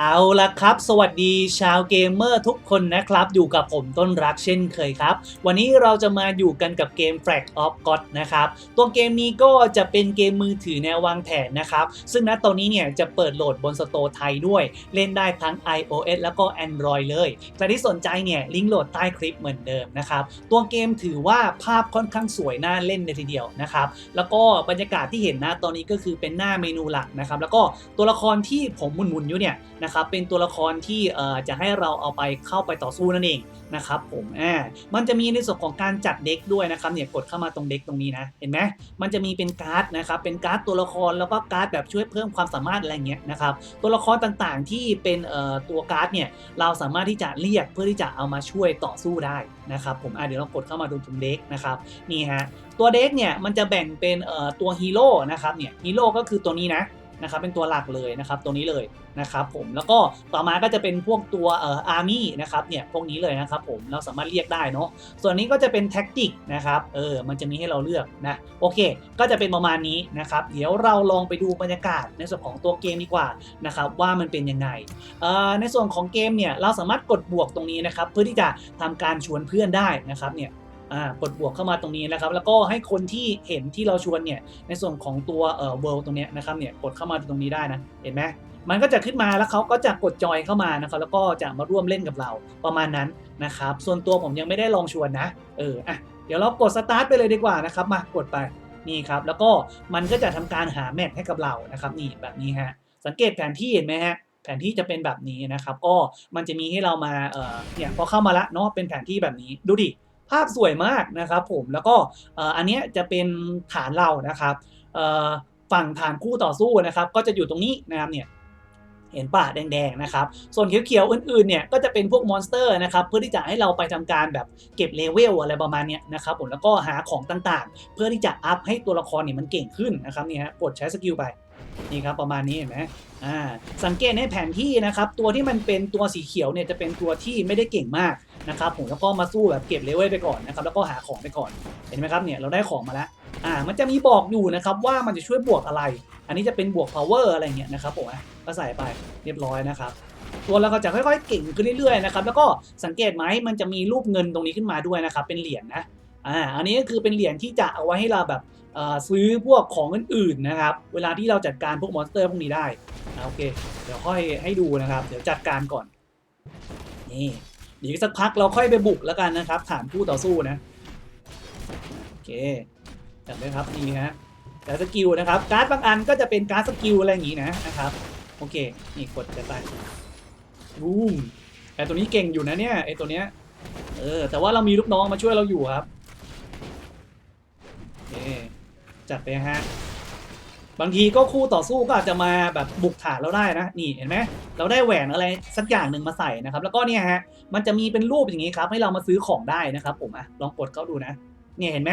เอาละครับ สวัสดีชาวเกมเมอร์ทุกคนนะครับ อยู่กับผมต้นรักเช่นเคยครับ วันนี้เราจะมาอยู่กันกับเกม Flag of God นะครับ ตัวเกมนี้ก็จะเป็นเกมมือถือแนววางแผนนะครับ ซึ่งณตอนนี้เนี่ยจะเปิดโหลดบนสโตร์ไทยด้วย เล่นได้ทั้ง iOS แล้วก็ Android เลยใครที่สนใจเนี่ยลิงก์โหลดใต้คลิปเหมือนเดิมนะครับ ตัวเกมถือว่าภาพค่อนข้างสวยน่าเล่นเลยทีเดียวนะครับ แล้วก็บรรยากาศที่เห็นนะตอนนี้ก็คือเป็นหน้าเมนูหลักนะครับ แล้วก็ตัวละครที่ผมหมุนๆอยู่เนี่ยนะครับเป็นตัวละครที่จะให้เราเอาไปเข้าไปต่อสู้นั่นเองนะครับผมอ่ามันจะมีในส่วนของการจัดเด็กด้วยนะครับเนี่ยกดเข้ามาตรงเด็กตรงนี้นะเห็นไหมมันจะมีเป็นการ์ดนะครับเป็นการ์ดตัวละครแล้วก็การ์ดแบบช่วยเพิ่มความสามารถอะไรเงี้ยนะครับตัวละครต่างๆที่เป็นตัวการ์ดเนี่ยเราสามารถที่จะเรียกเพื่อที่จะเอามาช่วยต่อสู้ได้นะครับผมอะเดี๋ยวเรากดเข้ามาดูตรงเด็กนะครับนี่ฮะตัวเด็กเนี่ยมันจะแบ่งเป็นตัวฮีโร่นะครับเนี่ยฮีโร่ก็คือตัวนี้นะ นะครับเป็นตัวหลักเลยนะครับตัวนี้เลยนะครับผมแล้วก็ต่อมาก็จะเป็นพวกตัวเอ่ออาร์มี่นะครับเนี่ยพวกนี้เลยนะครับผมเราสามารถเรียกได้เนาะส่วนนี้ก็จะเป็นแท็กติกนะครับเออมันจะมีให้เราเลือกนะโอเค ก็จะเป็นประมาณนี้นะครับเดี๋ยวเราลองไปดูบรรยากาศในส่วนของตัวเกมดีกว่านะครับว่ามันเป็นยังไงเอ่อในส่วนของเกมเนี่ยเราสามารถกดบวกตรงนี้นะครับเพื่อที่จะทำการชวนเพื่อนได้นะครับเนี่ย อ่ากดบวกเข้ามาตรงนี้นะครับ แล้วก็ให้คนที่เห็นที่เราชวนเนี่ยในส่วนของตัวเอ่อ world ตรงเนี้ยนะครับเนี่ยกดเข้ามาตรงนี้ได้นะเห็นไหมมันก็จะขึ้นมาแล้วเขาก็จะกดจอยเข้ามานะครับแล้วก็จะมาร่วมเล่นกับเราประมาณนั้นนะครับ ส่วนตัวผมยังไม่ได้ลองชวนนะ เอออะเดี๋ยวเรากดสตาร์ทไปเลยดีกว่านะครับ มากดไปนี่ครับ แล้วก็มันก็จะทำการหาแมปให้กับเรานะครับ นี่แบบนี้ฮะสังเกตแผนที่เห็นไหมฮะแผนที่จะเป็นแบบนี้นะครับ ก็มันจะมีให้เรามาเอ่อเนี่ยพอเข้ามาละเนาะเป็นแผนที่แบบนี้ดูดิ ภาพสวยมากนะครับผมแล้วก็อันนี้จะเป็นฐานเรานะครับฝั่งฐานคู่ต่อสู้นะครับ ก็จะอยู่ตรงนี้นะครับเนี่ยเห็นป่ะแดงๆนะครับ ส่วนเขียวๆอื่นๆเนี่ยก็จะเป็นพวกมอนสเตอร์นะครับ เพื่อที่จะให้เราไปทำการแบบเก็บเลเวลอะไรประมาณเนี้ยนะครับผมแล้วก็หาของต่างๆ เพื่อที่จะอัพให้ตัวละครเนี่ยมันเก่งขึ้นนะครับเนี่ยฮะกดใช้สกิลไป นี่ครับประมาณนี้เห็นไหมอ่าสังเกตในแผนที่นะครับ ตัวที่มันเป็นตัวสีเขียวเนี่ยจะเป็นตัวที่ไม่ได้เก่งมากนะครับผมแล้วก็มาสู้แบบเก็บเลเวลไปก่อนนะครับแล้วก็หาของไปก่อนเห็นไหมครับเนี่ยเราได้ของมาแล้วอ่ามันจะมีบอกอยู่นะครับว่ามันจะช่วยบวกอะไร อันนี้จะเป็นบวก power อะไรเงี้ยนะครับผมก็ใส่ไปเรียบร้อยนะครับตัวเราก็จะค่อยๆเก่งขึ้นเรื่อยๆนะครับแล้วก็สังเกตไหมมันจะมีรูปเงินตรงนี้ขึ้นมาด้วยนะครับเป็นเหรียญนะ อ่าอันนี้ก็คือเป็นเหรียญที่จะเอาไว้ให้เราแบบซื้อพวกของอื่นๆนะครับ เวลาที่เราจัดการพวกมอนสเตอร์พวกนี้ได้อะโอเค เดี๋ยวค่อยให้ดูนะครับ เดี๋ยวจัดการก่อน นี่เดี๋ยวสักพักเราค่อยไปบุกแล้วกันนะครับ ฐานผู้ต่อสู้นะ โอเคจัดเลยครับนี่ฮะแต่สกิลนะครับ การ์ดบางอันก็จะเป็นการ์ดสกิลอะไรอย่างงี้นะนะครับ โอเค นี่กดกันไปบูมแต่ตัวนี้เก่งอยู่นะเนี่ยไอตัวเนี้ย เออ แต่ว่าเรามีลูกน้องมาช่วยเราอยู่ครับ เคจัดไปฮะ บางทีก็คู่ต่อสู้ก็อาจจะมาแบบบุกฐานเราได้นะ นี่เห็นไหมเราได้แหวนอะไรสักอย่างหนึ่งมาใส่นะครับ แล้วก็เนี่ยฮะ มันจะมีเป็นรูปอย่างนี้ครับ ให้เรามาซื้อของได้นะครับ ผมอะลองกดเข้าดูนะ เนี่ยเห็นไหม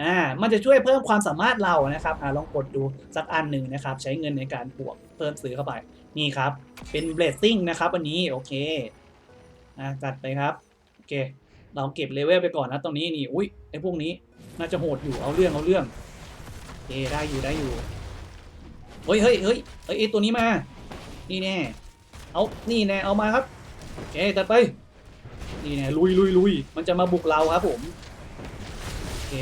อ่า มันจะช่วยเพิ่มความสามารถเรานะครับอ่าลองกดดูสักอันหนึ่งนะครับ ใช้เงินในการบวกเพิ่มซื้อเข้าไป นี่ครับ เป็นเบลซิ่งนะครับวันนี้ โอเค อ่าจัดไปครับ โอเค เราเก็บเลเวลไปก่อนนะตรงนี้นี่อุ้ยไอ้พวกนี้น่าจะโหดอยู่เอาเรื่องเอาเรื่องโอเคได้อยู่ได้อยู่เฮ้ยเฮ้ยเฮ้ยเฮ้ยไอตัวนี้มา นี่แน่เอานี่แน่เอามาครับโอเคตัดไปนี่แน่ลุยลุยลุยมันจะมาบุกเราครับผมโอเค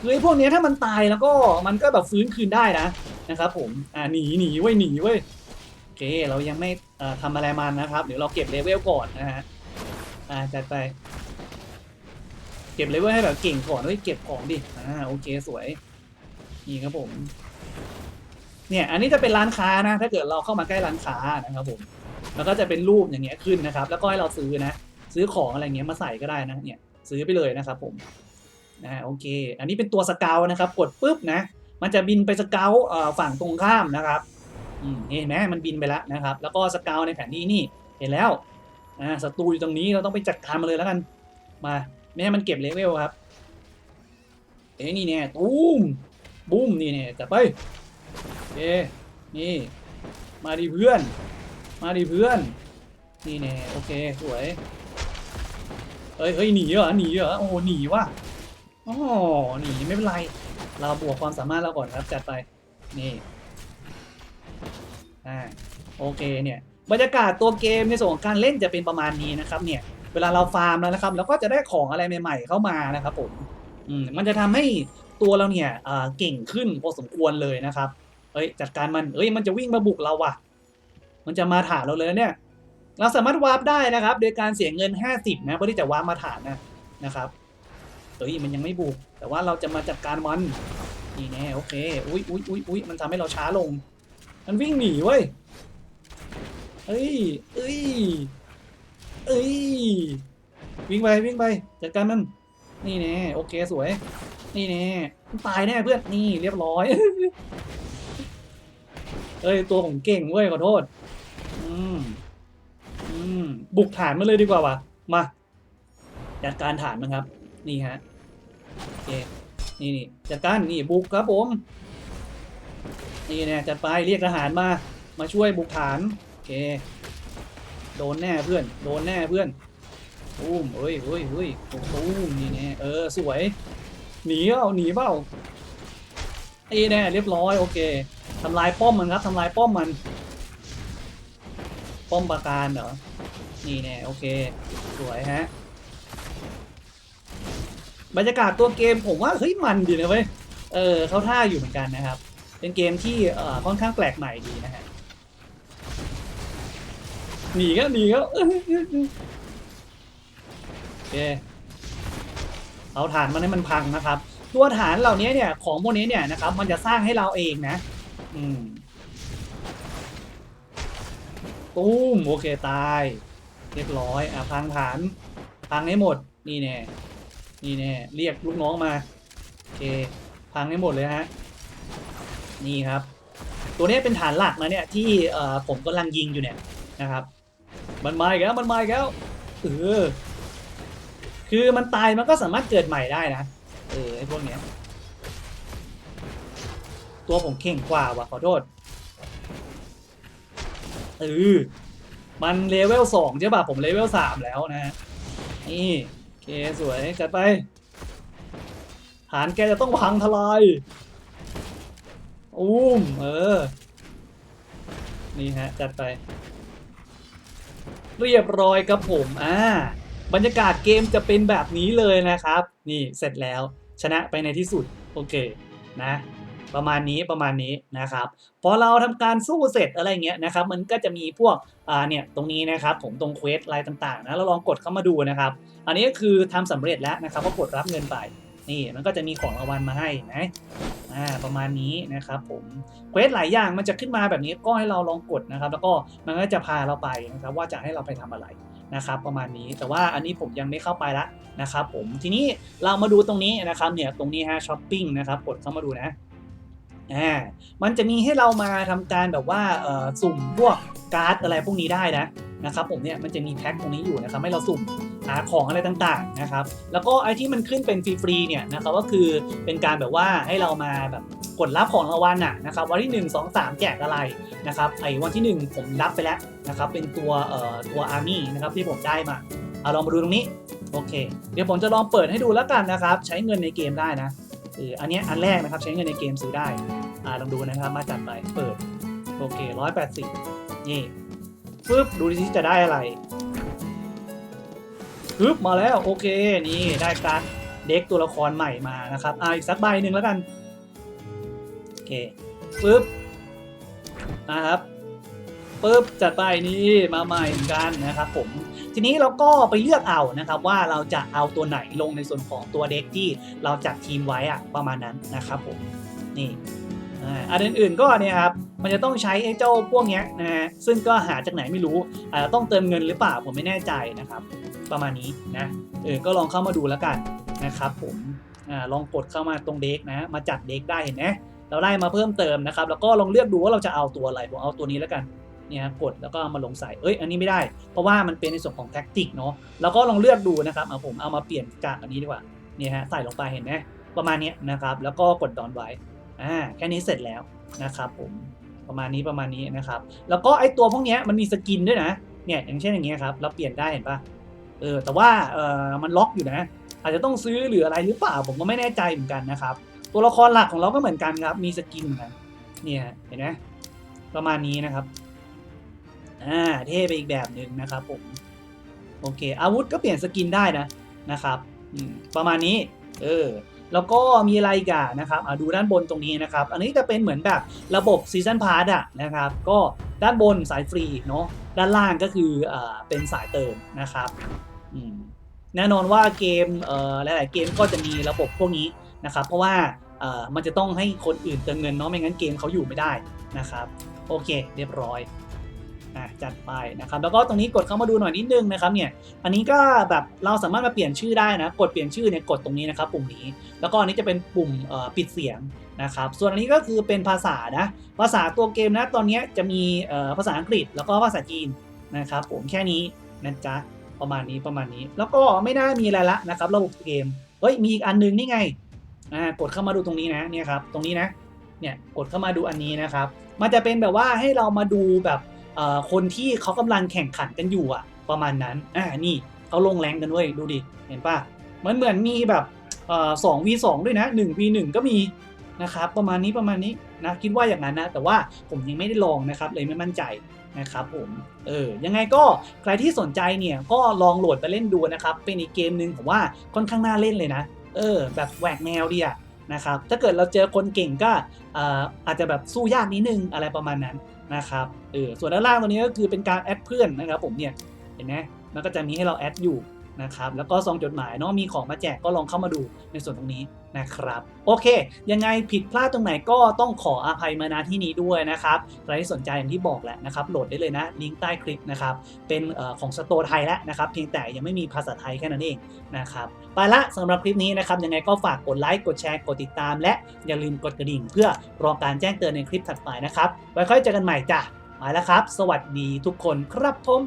คือไอพวกนี้ถ้ามันตายแล้วก็มันก็แบบฟื้นคืนได้นะนะครับผมอ่าหนีหนีเว้ยหนีเว้ยโอเคเรายังไม่ทำอะไรมันนะครับ เดี๋ยวเราเก็บเลเวลก่อนนะฮะอ่าจัดไป เก็บเลเวลให้แบบเก่งก่อนเฮ้ยเก็บของดิ อ่าโอเคสวย นี่ครับผม เนี่ย อันนี้จะเป็นร้านค้านะ ถ้าเกิดเราเข้ามาใกล้ร้านค้านะครับผม แล้วก็จะเป็นรูปอย่างเงี้ยขึ้นนะครับ แล้วก็ให้เราซื้อนะ ซื้อของอะไรเงี้ยมาใส่ก็ได้นะ เนี่ย ซื้อไปเลยนะครับผมนะโอเค อันนี้เป็นตัวสเกลนะครับ กดปุ๊บนะ มันจะบินไปสเกลฝั่งตรงข้ามนะครับอืมเห็นไหมมันบินไปแล้วนะครับ แล้วก็สเกลในแผนที่นี่เห็นแล้วอ่าศัตรูอยู่ตรงนี้เราต้องไปจัดการมาเลยแล้วกัน มา ไม่ให้มันเก็บเลเวลครับเอ้นี่เนี่ยตูมบูมนี่เนี่ยจัดไปเอ้นี่มาดิเพื่อน มาดิเพื่อน นี่แน่โอเคสวยเฮ้ยเฮ้ยหนีเหรอหนีเหรอโอ้โหหนีว่ะอ๋อหนีไม่เป็นไร เราบวกความสามารถเราก่อนครับจัดไปนี่อ่าโอเคเนี่ยบรรยากาศตัวเกมในส่วนของการเล่นจะเป็นประมาณนี้นะครับเนี่ย เวลาเราฟาร์มแล้วนะครับเราก็จะได้ของอะไรใหม่ ๆ เข้ามานะครับผมอืมมันจะทำให้ตัวเราเนี่ยเก่งขึ้นพอสมควรเลยนะครับ เอ้ยจัดการมันเอ้ยมันจะวิ่งมาบุกเราว่ะ มันจะมาถามเราเลยเนี่ย เราสามารถวาร์ปได้นะครับ โดยการเสียเงิน 50 นะเพื่อที่จะวาร์ปมาฐานนะนะครับเฮ้ยมันยังไม่บุก แต่ว่าเราจะมาจัดการมันนี่แน่โอเคอุ้ยอุ้ยอุ้ยอุ้ยมันทำให้เราช้าลง มันวิ่งหนีเว้ยเอ้ยเอ้ย เอ้ยวิ่งไปวิ่งไปจัดการมันนี่แน่โอเคสวย นี่แน่ตายแน่เพื่อนนี่เรียบร้อยเอ้ยตัวผมเก่งเว้ยขอโทษอืมอืมบุกฐานมาเลยดีกว่าวะมาจัดการฐานมันครับ นี่ฮะโอเคนี่นี่จัดการนี่บุกครับผมนี่เนี่ยจัดไปเรียกทหารมา มาช่วยบุกฐานโอเค โดนแน่เพื่อน โดนแน่เพื่อนตูมเอ้ยเฮ้ยเฮ้ยตูมนี่แน่เออสวย หนีเปล่าหนีเปล่าไอ้แน่เรียบร้อยโอเคทำลายป้อมมันครับทำลายป้อมมัน ป้อมปราการเหรอ นี่แน่โอเค สวยฮะ บรรยากาศตัวเกมผมว่าเฮ้ยมันดีนะเว้ย เออเขาท่าอยู่เหมือนกันนะครับ เป็นเกมที่ค่อนข้างแปลกใหม่ดีนะฮะ หนีก็หนีก็โอเคเอาฐานมันให้มันพังนะครับ ตัวฐานเหล่านี้เนี่ยของพวกนี้เนี่ยนะครับ มันจะสร้างให้เราเองนะ อืมตุ้มโอเคตาย เรียบร้อยอะพังฐาน พังให้หมด นี่แน่นี่แน่เรียกลูกน้องมาโอเค พังให้หมดเลยฮะนี่ครับ ตัวนี้เป็นฐานหลักนะเนี่ยที่เอ่อผมกำลังยิงอยู่เนี่ยนะครับ มันมาอีกแล้วมันมาอีกแล้วเออคือมันตายมันก็สามารถเกิดใหม่ได้นะเออไอ้พวกเนี้ยตัวผมเข่งกว่าว่ะขอโทษเออมันเลเวลสองใช่ป่ะผมเลเวลสามแล้วนะฮะนี่โอเคสวยจัดไปฐานแกจะต้องพังทลายอุ้มเออ นี่ฮะ จัดไป เรียบร้อยครับผมอ่าบรรยากาศเกมจะเป็นแบบนี้เลยนะครับ นี่เสร็จแล้วชนะไปในที่สุดโอเคนะประมาณนี้ประมาณนี้นะครับพอเราทำการสู้เสร็จอะไรเงี้ยนะครับมันก็จะมีพวกอ่าเนี่ยตรงนี้นะครับผมตรงเควสอะไรต่างๆนะเราลองกดเข้ามาดูนะครับ อันนี้ก็คือทำสำเร็จแล้วนะครับก็กดรับเงินไปนี่มันก็จะมีของรางวัลมาให้นะ อ่าประมาณนี้นะครับผมเควสหลายอย่างมันจะขึ้นมาแบบนี้ก็ให้เราลองกดนะครับ แล้วก็มันก็จะพาเราไปนะครับว่าจะให้เราไปทำอะไรนะครับประมาณนี้แต่ว่าอันนี้ผมยังไม่เข้าไปละนะครับผมทีนี้เรามาดูตรงนี้นะครับเนี่ยตรงนี้ฮะช้อปปิ้งนะครับกดเข้ามาดูนะอ่ามันจะมีให้เรามาทำการแบบว่าเอ่อสุ่มพวกการ์ดอะไรพวกนี้ได้นะ นะครับผมเนี่ยมันจะมีแพ็คตรงนี้อยู่นะครับให้เราสุ่มหาของอะไรต่างๆนะครับแล้วก็ไอที่มันขึ้นเป็นฟรีๆเนี่ยนะครับก็คือเป็นการแบบว่าให้เรามาแบบกดรับของรางวัลน่ะนะครับวันที่ 1 2 3 แจกอะไรนะครับไอ้วันที่ 1 ผมรับไปแล้วนะครับเป็นตัวเอ่อตัวอาร์มี่นะครับที่ผมได้มาเอาลองมาดูตรงนี้โอเค เดี๋ยวผมจะลองเปิดให้ดูแล้วกันนะครับ ใช้เงินในเกมได้นะเอออันเนี้ยอันแรกนะครับใช้เงินในเกมซื้อได้อ่าลองดูนะครับมาจัดไปเปิดโอเคร้อยแปดสิบนี่ ปึ๊บดูดิที่จะได้อะไรปึ๊บมาแล้วโอเคนี่ได้การ์ดเด็กตัวละครใหม่มานะครับอ่าอีกสักใบหนึ่งแล้วกันโอเคปึ๊บนะครับปึ๊บจัดไปนี่มาใหม่เหมือนกันนะครับผมทีนี้เราก็ไปเลือกเอานะครับว่าเราจะเอาตัวไหนลงในส่วนของตัวเด็กที่เราจัดทีมไว้อะประมาณนั้นนะครับผมนี่อ่าอันอื่นๆก็เนี่ยครับ มันจะต้องใช้ไอ้เจ้าพวกเนี้ยนะฮะซึ่งก็หาจากไหนไม่รู้อาจจะต้องเติมเงินหรือเปล่าผมไม่แน่ใจนะครับ ประมาณนี้นะเออก็ลองเข้ามาดูแล้วกันนะครับผมอ่าลองกดเข้ามาตรงเด็กนะ มาจัดเด็กได้เห็นไหมเราได้มาเพิ่มเติมนะครับ แล้วก็ลองเลือกดูว่าเราจะเอาตัวอะไรผมเอาตัวนี้แล้วกันเนี่ยกดแล้วก็เอามาลงใส่ เอ้ย อันนี้ไม่ได้ เพราะว่ามันเป็นในส่วนของแท็กติกเนาะ แล้วก็ลองเลือกดูนะครับเอาผมเอามาเปลี่ยนจากอันนี้ดีกว่า เนี่ยฮะ ใส่ลงไปเห็นไหมประมาณนี้นะครับ แล้วก็กดดอนไว้ อ่า แค่นี้เสร็จแล้วนะครับผม ประมาณนี้ประมาณนี้นะครับ แล้วก็ไอตัวพวกนี้มันมีสกินด้วยนะ เนี่ยอย่างเช่นอย่างเงี้ยครับเราเปลี่ยนได้เห็นปะเออแต่ว่าเออมันล็อกอยู่นะ อาจจะต้องซื้อหรืออะไรหรือเปล่าผมก็ไม่แน่ใจเหมือนกันนะครับ ตัวละครหลักของเราก็เหมือนกันครับ มีสกินเหมือนกันเนี่ยเห็นไหมประมาณนี้นะครับอ่าเท่ไปอีกแบบหนึ่งนะครับผมโอเค อาวุธก็เปลี่ยนสกินได้นะนะครับประมาณนี้ เออ แล้วก็มีอะไรกันนะครับอะดูด้านบนตรงนี้นะครับ อันนี้จะเป็นเหมือนแบบระบบซีซันพาร์ตอะนะครับ ก็ด้านบนสายฟรีเนาะ ด้านล่างก็คืออ่าเป็นสายเติมนะครับอืมแน่นอนว่าเกมเอ่อหลาย ๆ เกมก็จะมีระบบพวกนี้นะครับ เพราะว่าเอ่อมันจะต้องให้คนอื่นเติมเงินเนาะ ไม่งั้นเกมเขาอยู่ไม่ได้นะครับ โอเค เรียบร้อย อะจัดไปนะครับแล้วก็ตรงนี้กดเข้ามาดูหน่อยนิดนึงนะครับเนี่ยอันนี้ก็แบบเราสามารถมาเปลี่ยนชื่อได้นะ กดเปลี่ยนชื่อเนี่ยกดตรงนี้นะครับปุ่มนี้ แล้วก็อันนี้จะเป็นปุ่มปิดเสียงนะครับส่วนอันนี้ก็คือเป็นภาษานะภาษาตัวเกมนะตอนนี้จะมีภาษาอังกฤษแล้วก็ภาษาจีนนะครับผมแค่นี้นะจ๊ะประมาณนี้ประมาณนี้ แล้วก็ไม่น่ามีอะไรละนะครับระบบเกมเฮ้ยมีอีกอันนึงนี่ไงอ่ากดเข้ามาดูตรงนี้นะเนี่ยครับตรงนี้นะเนี่ยกดเข้ามาดูอันนี้นะครับ มันจะเป็นแบบว่าให้เรามาดูแบบ คนที่เขากำลังแข่งขันกันอยู่อะประมาณนั้นอ่านี่เขาลงแรงกันด้วยดูดิเห็นปะมันเหมือนมีแบบสอง v สองด้วยนะหนึ่ง v หนึ่งก็มีนะครับประมาณนี้ประมาณนี้นะคิดว่าอย่างนั้นนะแต่ว่าผมยังไม่ได้ลองนะครับเลยไม่มั่นใจนะครับผมเออยังไงก็ใครที่สนใจเนี่ยก็ลองโหลดไปเล่นดูนะครับเป็นอีกเกมหนึ่งผมว่าค่อนข้างน่าเล่นเลยนะเออแบบแหวกแนวดีอะนะครับถ้าเกิดเราเจอคนเก่งก็อาจจะแบบสู้ยากนิดนึงอะไรประมาณนั้น นะครับเออส่วนด้านล่างตัวนี้ก็คือเป็นการแอดเพื่อนนะครับผมเนี่ยเห็นไหมมันก็จะมีให้เราแอดอยู่ นะครับแล้วก็ซองจดหมายเนาะมีของมาแจกก็ลองเข้ามาดูในส่วนตรงนี้นะครับโอเค ยังไงผิดพลาดตรงไหนก็ต้องขออภัยมาณที่นี้ด้วยนะครับใครที่สนใจอย่างที่บอกแหละนะครับโหลดได้เลยนะลิงก์ใต้คลิปนะครับเป็นอของสโตร์ไทยแล้วนะครับเพียงแต่ยังไม่มีภาษาไทยแค่นั้นเองนะครับไปละสำหรับคลิปนี้นะครับยังไงก็ฝากกดไลค์กดแชร์กดติดตาม และอย่าลืมกดกระดิ่ง เพื่อรอการแจ้งเตือนในคลิปถัดไปนะครับไว้ค่อยเจอกันใหม่จ้ะไปแล้วครับ สวัสดีทุกคนครับผม